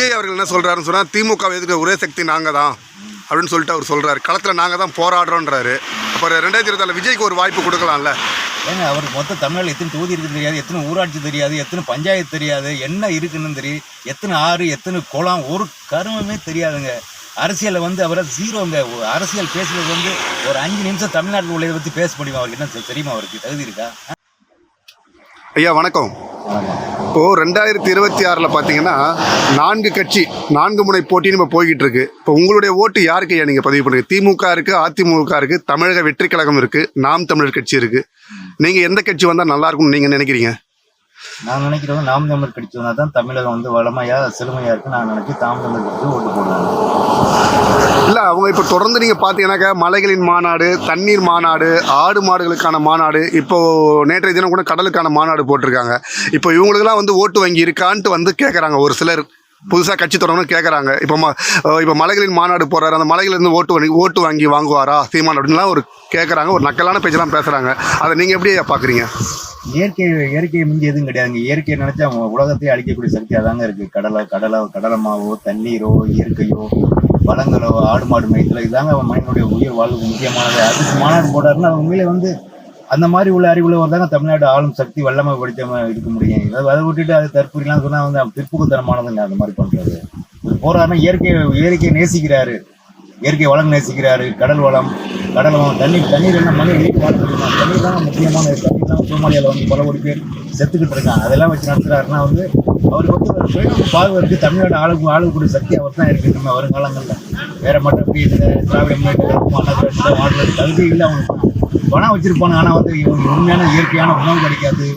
விஜய் அவர்கள் என்ன சொல்றாருன்னு சொன்னா திமுக எதுக்கு ஒரே சக்தி நாங்க தான் அப்படின்னு சொல்லிட்டு அவர் சொல்றாரு. களத்துல நாங்க தான் போராடுறோன்றாரு அப்புறம் ரெண்டாயிரத்தி இருபத்தாறு விஜய்க்கு ஒரு வாய்ப்பு கொடுக்கலாம்ல? ஏங்க அவருக்கு மொத்தம் தமிழ்நாடு எத்தனை தொகுதி இருக்குன்னு தெரியாது எத்தனை ஊராட்சி தெரியாது எத்தனை பஞ்சாயத்து தெரியாது என்ன இருக்குன்னு தெரியும் எத்தனை ஆறு எத்தனை குளம் ஒரு கருமமே தெரியாதுங்க. அரசியலில் வந்து அவரை ஜீரோங்க ஒரு அரசியல் பேசுறது வந்து ஒரு அஞ்சு நிமிஷம் தமிழ்நாட்டில் உள்ளதை பற்றி பேச முடியுமா? அவருக்கு என்ன தெரியுமா அவருக்கு? தகுதி இருக்கா? ஐயா வணக்கம். இப்போ ரெண்டாயிரத்தி இருபத்தி ஆறில் பார்த்தீங்கன்னா நான்கு கட்சி நான்கு முனை போட்டின்னு இப்போ போய்கிட்டு இருக்கு இப்போ உங்களுடைய ஓட்டு யாருக்கு ஐயா நீங்கள் பதிவு பண்ணுங்க? திமுக இருக்கு அதிமுக இருக்கு தமிழக வெற்றி கழகம் இருக்கு நாம் தமிழர் கட்சி இருக்கு. நீங்கள் எந்த கட்சி வந்தால் நல்லா இருக்கும்னு நீங்கள் நினைக்கிறீங்க? நான் நினைக்கிறவங்க நாம் தமிழர் கட்சி வந்தால் தான் தமிழகம் வந்து வளமையா செழுமையா இருக்கு நான் நினைச்சு தாம் தமிழர் கட்சி ஓட்டு போடுவேன் இல்லை அவங்க இப்போ தொடர்ந்து நீங்கள் பார்த்தீங்கன்னாக்கா மலைகளின் மாநாடு தண்ணீர் மாநாடு ஆடு மாடுகளுக்கான மாநாடு இப்போ நேற்றைய தினம் கூட கடலுக்கான மாநாடு போட்டிருக்காங்க. இப்போ இவங்களுக்கெல்லாம் வந்து ஓட்டு வங்கி இருக்கான்ட்டு வந்து கேட்குறாங்க ஒரு சிலர் புதுசாக கட்சி தொடங்கணும் கேட்குறாங்க இப்போ ம இப்போ மலைகளின் மாநாடு போகிறாரு அந்த மலைகளிலேருந்து ஓட்டு வாங்கி ஓட்டு வாங்கி வாங்குவாரா? சீமான் அப்படின்லாம் ஒரு கேட்குறாங்க ஒரு நக்கலான பேச்செல்லாம் பேசுகிறாங்க அதை நீங்கள் எப்படி பார்க்குறீங்க இயற்கை இயற்கை மிஞ்சி எதுவும் கிடையாதுங்க இயற்கையை நினைச்சா அவங்க உலகத்தையே அழிக்கக்கூடிய சக்தியாக தாங்க இருக்கு. கடலை கடலை கடலமாவோ தண்ணீரோ இயற்கையோ வளங்களோ ஆடு மாடு மேய்த்தலோ இதாங்க அவன் மனிதனுடைய உயிர் வாழ்வுக்கு முக்கியமானது. அதுக்கு மாநாடு போட்டாருன்னா அவங்க உண்மையிலே வந்து அந்த மாதிரி உள்ள அறிவுள்ளவர் தாங்க தமிழ்நாடு ஆளும் சக்தி வல்லமை படித்தவங்க இருக்க முடியும். அதை விட்டுட்டு அது தற்கொலைலாம் சொன்னா வந்து அவன் பிற்போக்குத்தனமானதுங்க அந்த மாதிரி பண்ணுறது போறாருன்னா இயற்கை இயற்கையை நேசிக்கிறாரு. இயற்கை வளம் நேசிக்கிறாரு. கடல் வளம் கடலும் தண்ணி தண்ணீர் தண்ணீர் என்ன மணி நீர் வாழ தண்ணீர் தான் முக்கியமான தண்ணீர் தான் சோமாலியாவில் வந்து பல கோடி பேர் செத்துக்கிட்டு இருக்காங்க. அதெல்லாம் வச்சு நடத்துகிறாருன்னா வந்து அவருக்கு வந்து ஒரு சுயநல பாதுகாப்பு தமிழ்நாடு ஆளுக்கு ஆளுக்கூடிய சக்தி அவர் தான் இருக்கு நம்ம வருங்காலங்களில். வேற மற்றபடி இந்த திராவிட முன்னேற்ற கழகம், தகுதி இல்லை அவனுக்கு பணம் வச்சிருப்பாங்க. ஆனால் வந்து இவங்களுக்கு உண்மையான இயற்கையான உணவு கிடைக்காது.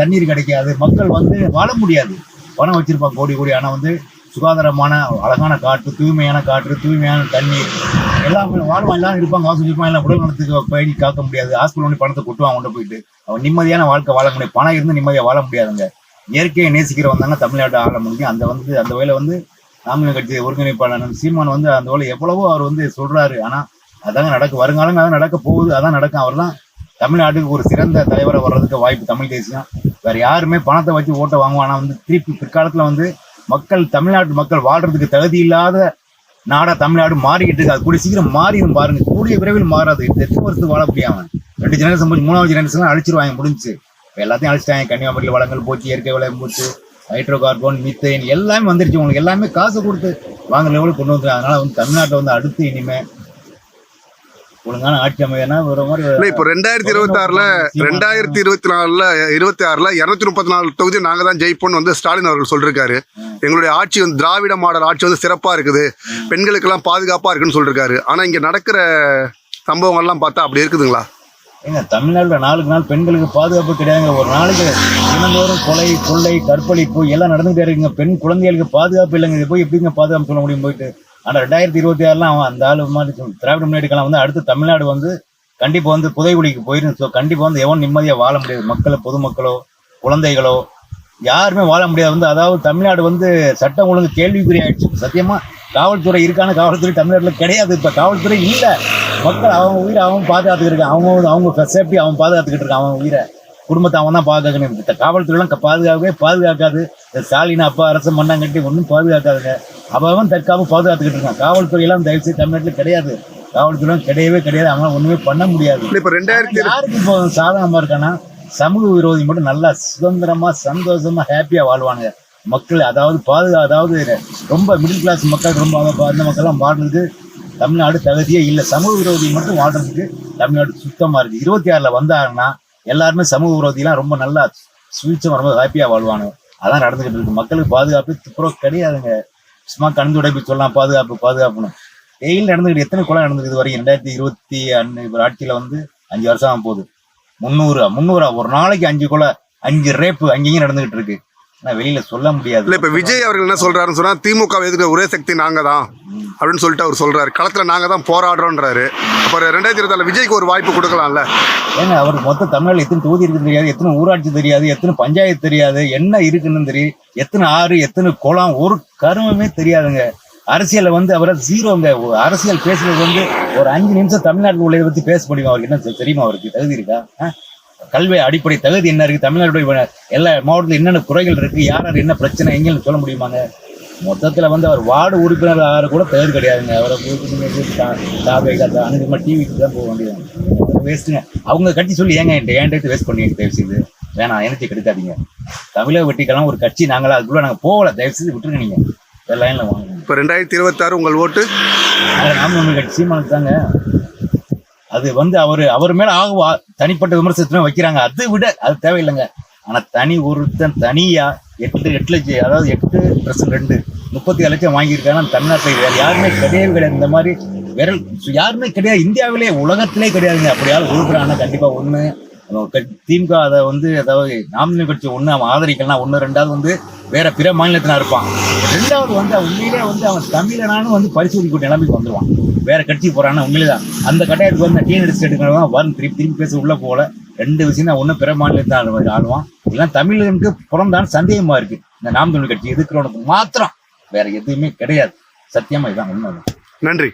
தண்ணீர் கிடைக்காது. மக்கள் வந்து வாழ முடியாது. பணம் வச்சிருப்பாங்க. கோடி கோடி. ஆனால் வந்து சுகாதாரமான அழகான காற்று தூய்மையான காற்று தூய்மையான தண்ணீர். எல்லாமே வாழ்வா எல்லாம் இருப்பாங்க அவசரம் இருப்பாங்க எல்லாம் உடல் நலத்துக்கு பயணி காக்க முடியாது. ஹாஸ்பிட்டல் ஒன்று பணத்தை கொட்டுவாங்க கொண்டு போயிட்டு அவன் நிம்மதியான வாழ்க்கை வாழ முடியும். பணம் இருந்து நிம்மதியாக வாழ முடியாதுங்க. இயற்கையை நேசிக்கிற தாங்க தமிழ்நாட்டை ஆள முடியும். அந்த வந்து அந்த வகையில் வந்து நாமினல் கட்சி ஒருங்கிணைப்பாளர் சீமான் வந்து அந்த வகையில் எவ்வளவோ அவர் வந்து சொல்றாரு. ஆனால் அதாங்க நடக்க வருங்காலம் அதான் நடக்க போகுது. அதான் நடக்கும். அவர் தான் தமிழ்நாட்டுக்கு ஒரு சிறந்த தலைவரை வர்றதுக்கு வாய்ப்பு தமிழ் தேசியம். வேற யாருமே பணத்தை வச்சு ஓட்டை ஆனால் வந்து திருப்பி பிற்காலத்தில் வந்து மக்கள் தமிழ்நாட்டு மக்கள் வாழ்றதுக்கு தகுதி இல்லாத நாடா தமிழ்நாடு மாறிக்கிட்டு இருக்கு. அது கூடிய சீக்கிரம் மாறிடும் பாருங்க. கூடிய விரைவில் மாறாது. இந்த எத்தனை வருஷத்துக்கு வாழ முடியாமல் ரெண்டு ஜெனரேஷன் போச்சு மூணாவது ஜெனரேஷன் அழிச்சிருவாங்க முடிஞ்சு. எல்லாத்தையும் அழிச்சிட்டாங்க. கன்னியாகுமரியில் வளங்கள் போச்சு இயற்கை வளம் போச்சு ஹைட்ரோ கார்பன் மித்தேன் எல்லாமே வந்துருச்சு. உங்களுக்கு எல்லாமே காசு கொடுத்து வாங்க லெவலுக்கு கொண்டு வந்துருக்காங்க அதனால வந்து தமிழ்நாட்டை வந்து அடுத்து இனிமே ஒழுங்கான ஆட்சி அமையனா ஒரு மாதிரி இல்லை இப்போ ரெண்டாயிரத்தி இருபத்தாறில் ரெண்டாயிரத்தி இருபத்தி நாலில் இருபத்தி ஆறில் இரநூத்தி முப்பத்தி நாலு தொகுதி நாங்கள் தான் ஜெயிப்போம்னு வந்து ஸ்டாலின் அவர்கள் சொல்லியிருக்காரு எங்களுடைய ஆட்சி வந்து திராவிட மாடல் ஆட்சி வந்து சிறப்பாக இருக்குது. பெண்களுக்கெல்லாம் பாதுகாப்பாக இருக்குன்னு சொல்லியிருக்காரு ஆனால் இங்கே நடக்கிற சம்பவங்கள்லாம் பார்த்தா அப்படி இருக்குதுங்களா? ஏங்க தமிழ்நாட்டில் நாளுக்கு நாள் பெண்களுக்கு பாதுகாப்பு கிடையாதுங்க ஒரு நாளைக்கு தினந்தோறும் கொலை கொள்ளை கற்பழிப்பு எல்லாம் நடந்துகிட்டே இருக்குங்க. பெண் குழந்தைகளுக்கு பாதுகாப்பு இல்லைங்க. இது போய் எப்படிங்க பாதுகாப்பு சொல்ல முடியும் போயிட்டு? ஆனால் ரெண்டாயிரத்தி இருபத்தி ஆறுலாம் அவன் அந்த ஆளு மாதிரி திராவிட முன்னேற்ற வந்து அடுத்து தமிழ்நாடு வந்து கண்டிப்பாக வந்து புதைகுழிக்கு போயிருந்து ஸோ கண்டிப்பாக வந்து எவன் நிம்மதியாக வாழ முடியாது. மக்களை பொதுமக்களோ குழந்தைகளோ யாருமே வாழ முடியாது. வந்து அதாவது தமிழ்நாடு வந்து சட்டம் ஒழுங்கு கேள்விக்குறி ஆயிடுச்சு. சத்தியமா காவல்துறை இருக்கான காவல்துறை தமிழ்நாட்டில் கிடையாது. இப்போ காவல்துறை இல்லை. மக்கள் அவன் உயிரை அவன் பாதுகாத்துக்கிட்டு இருக்கான் அவங்க அவங்க சேஃப்டி அவன் பாதுகாத்துக்கிட்டு இருக்கான் அவன் உயிரை குடும்பத்தை அவன் தான் பாதுகாக்கணும் இந்த பாதுகாக்கவே பாதுகாக்காது. இந்த ஸ்டாலின் அப்பா அரசு மண்ணாங்கட்டி ஒன்றும் பாதுகாக்காதுங்க. அவன் தற்காப்பு பாதுகாத்துக்கிட்டு இருக்கான். காவல்துறை எல்லாம் தயவு செய்து தமிழ்நாட்டுல கிடையாது. காவல்துறை கிடையவே கிடையாது. அவன் ஒண்ணுமே பண்ண முடியாது. இப்போ ரெண்டாயிரத்தி யாருக்கு இப்போ சாதகமா இருக்கான்னா சமூக விரோதி மட்டும் நல்லா சுதந்திரமா சந்தோஷமா ஹாப்பியா வாழ்வானுங்க. மக்கள் அதாவது பாதுகா அதாவது ரொம்ப மிடில் கிளாஸ் மக்கள் ரொம்ப அந்த- மக்கள்லாம் வாழ்றதுக்கு தமிழ்நாடு தகுதியே இல்லை. சமூக விரோதி மட்டும் வாழ்றதுக்கு தமிழ்நாடு சுத்தமா இருக்கு. இருபத்தி ஆறுல வந்தாங்கன்னா எல்லாருமே சமூக விரோதிலாம் ரொம்ப நல்லா சுவிச்சம் ரொம்ப ஹாப்பியா வாழ்வானுங்க. அதான் நடந்துகிட்டு இருக்கு. மக்களுக்கு பாதுகாப்பு துப்புரம் கிடையாதுங்க. சும்மா கண் துடைப்பு சொல்லலாம் பாதுகாப்பு பாதுகாப்புன்னு. டெய்லி நடந்துக்கிட்டு எத்தனை கொலை நடந்துக்குது வரைக்கும் ரெண்டாயிரத்தி இருபத்தி அஞ்சு இப்போ ஆட்சியில் வந்து அஞ்சு வருஷம் ஆகும் போகுது. முந்நூறு முந்நூறா ஒரு நாளைக்கு அஞ்சு கொலை அஞ்சு ரேப்பு அங்கேயும் நடந்துகிட்டு இருக்கு. வெளியில சொல்ல முடியாது. இல்லை இப்போ விஜய் அவர்கள் என்ன சொல்றாருன்னு சொன்னா திமுக எதுக்கு ஒரே சக்தி நாங்க தான் அப்படின்னு சொல்லிட்டு அவர் சொல்றாரு. களத்துல நாங்க தான் போராடுறோன்றாரு அப்புறம் ரெண்டாயிரத்தி இருபத்தாறு விஜய்க்கு ஒரு வாய்ப்பு கொடுக்கலாம்ல? ஏங்க அவருக்கு மொத்தம் தமிழ்நாடு எத்தனை தொகுதி இருக்குன்னு தெரியாது எத்தனை ஊராட்சி தெரியாது எத்தனை பஞ்சாயத்து தெரியாது என்ன இருக்குன்னு தெரியும் எத்தனை ஆறு எத்தனை குளம் ஒரு கருமமே தெரியாதுங்க. அரசியல்ல வந்து அவரை ஜீரோங்க. ஒரு அரசியல் பேசுறது வந்து ஒரு அஞ்சு நிமிஷம் தமிழ்நாட்டு உள்ளதை பத்தி பேச முடியும்? அவருக்கு என்ன தெரியுமா? அவருக்கு தகுதி இருக்கா? கல்வி அடிப்படை தகுதி என்ன இருக்கு? தமிழ்நாடு எல்லா மாவட்டத்தில் என்னென்ன குறைகள் இருக்கு? யார் யார் என்ன பிரச்சனை எங்கன்னு சொல்ல முடியுமாங்க? மொத்தத்துல வந்து அவர் வார்டு உறுப்பினர் ஆகிற கூட தகுதி கிடையாதுங்க. அவரை போயிட்டு நீங்க இது தா- தாபை கத்தா அனுகமா டிவிக்கு தான் போக வேண்டியது. வேஸ்ட்டுங்க அவங்க கட்சி சொல்லி ஏங்க என்கிட்ட ஏன் டேட்டு வேஸ்ட் பண்ணி தயவு செய்து. வேணாம் எனர்ஜி கெடுக்காதீங்க. தமிழக வெட்டிக்கெல்லாம் ஒரு கட்சி நாங்களா அதுக்குள்ள நாங்கள் போகல. தயவு செய்து விட்டுருங்க நீங்க. லைன்ல வாங்க. இப்போ ரெண்டாயிரத்தி இருபத்தாறு உங்கள் ஓட்டு? அது நாம கட்சி சீமானுக்கு தாங்க. அது வந்து அவர் அவர் மேல ஆகுவா தனிப்பட்ட விமர்சனத்திலும் வைக்கிறாங்க. அதை விட அது தேவையில்லைங்க. ஆனா தனி ஒருத்தன் தனியா எட்டு எட்டு லட்சம் அதாவது எட்டு பர்சன்ட் ரெண்டு முப்பத்தி ஏழு லட்சம் வாங்கியிருக்காங்க. தமிழ்நாட்டில் வேற யாருமே கிடையவே கிடையாது. இந்த மாதிரி விரல் யாருமே கிடையாது. இந்தியாவிலே உலகத்திலே கிடையாதுங்க. அப்படியாவது உருப்புறான்னா கண்டிப்பா ஒன்று திமுக அதை வந்து அதாவது நாமினி கட்சி ஒன்று அவன் ஆதரிக்கலாம் ஒன்று ரெண்டாவது வந்து வேற பிற மாநிலத்தினா இருப்பான். ரெண்டாவது வந்து அவன் உண்மையிலே வந்து அவன் தமிழனானு வந்து பரிசோதிக்கூடிய நிலைமைக்கு வந்துடுவான் வேற கட்சி போறான்னு உண்மையிலே தான் அந்த கட்டாயத்துக்கு வந்து டிஎன் எடுக்கிறவன் வரும் திருப்பி திருப்பி பேச உள்ள போல ரெண்டு விஷயம் தான் ஒண்ணு பிற மாநிலத்தான் ஆளுவான். எல்லாம் தமிழனுக்கு புறம்தான் சந்தேகமா இருக்கு. இந்த நாம் தமிழ் கட்சி எதுக்குறவனுக்கு மாத்திரம். வேற எதுவுமே கிடையாது. சத்தியமா இதுதான் உண்மை. நன்றி.